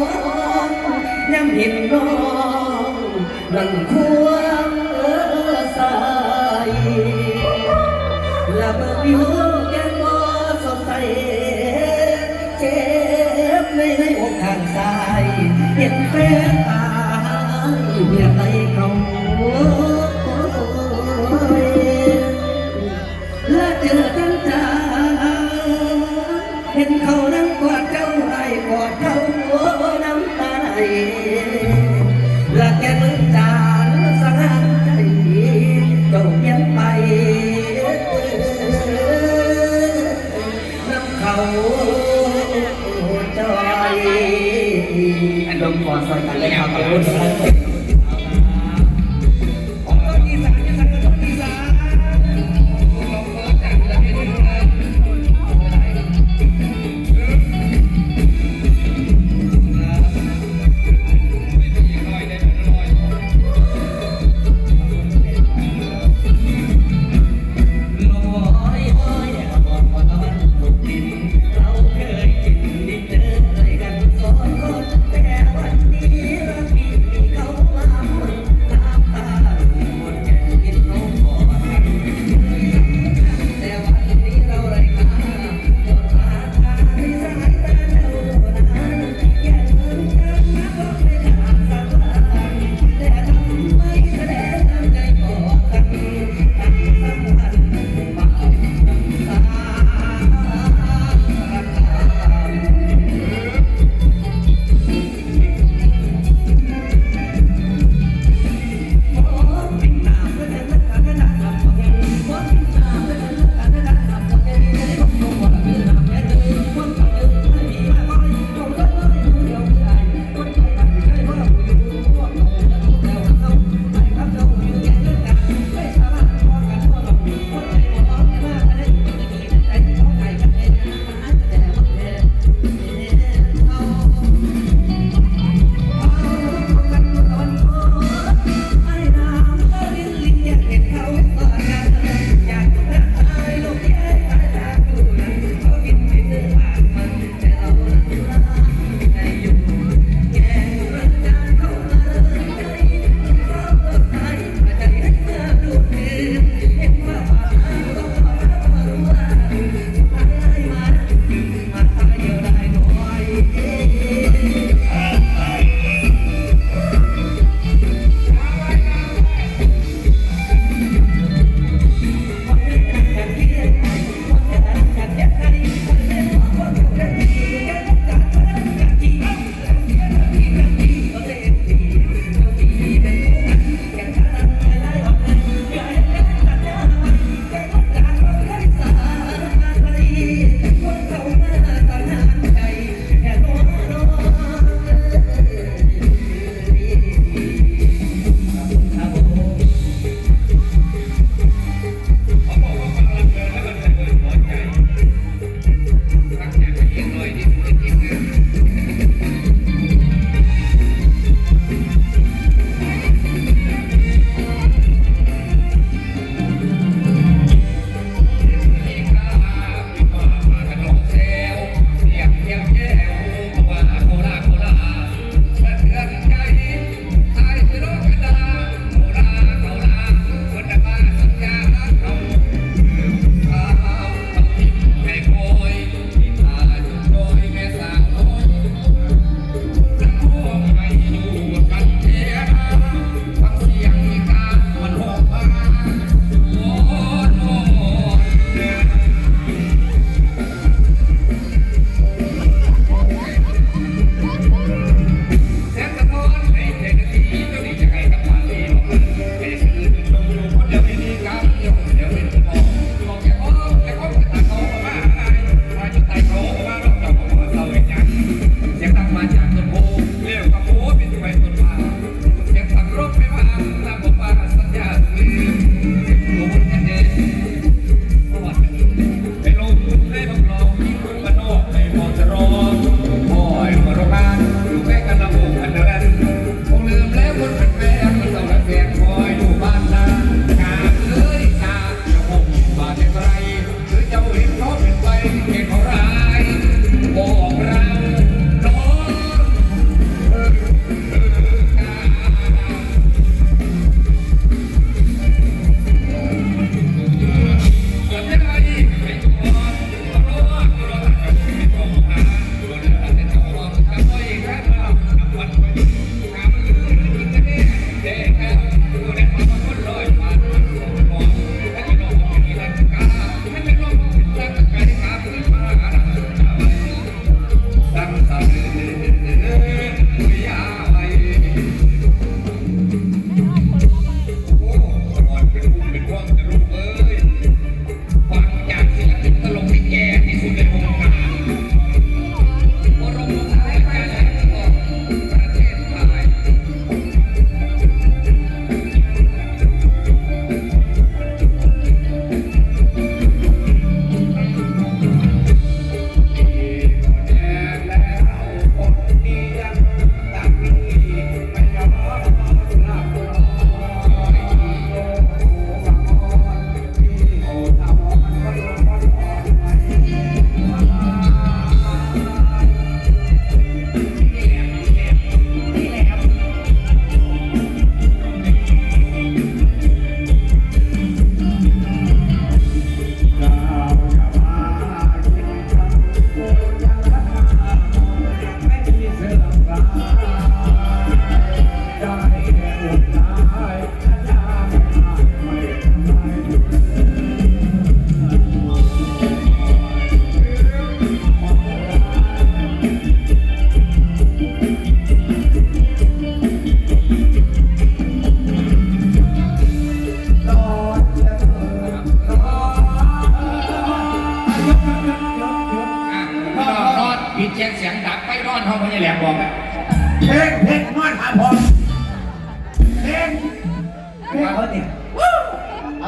มองย้ำเห็นน้องนั่งควงสายละเบิดอยู่แก้มบ่สดใสเจ็บในในอกทางซ้ายเห็นแฟนตายเมียไป จ Thank you.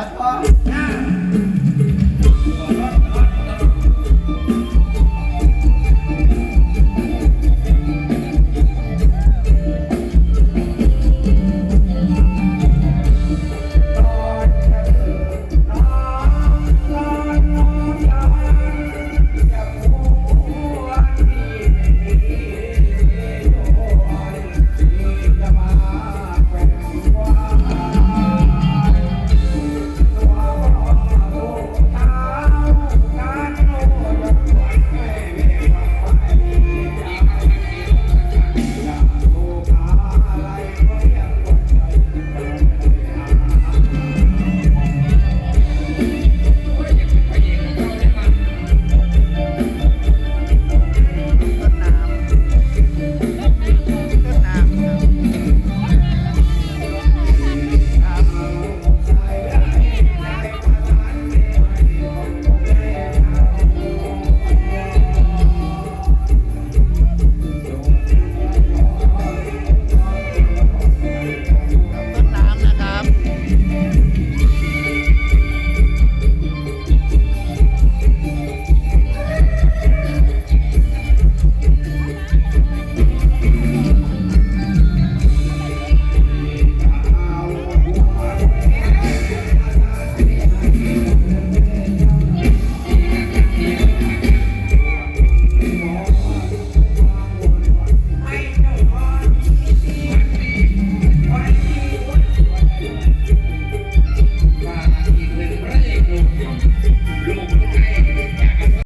Bye bye.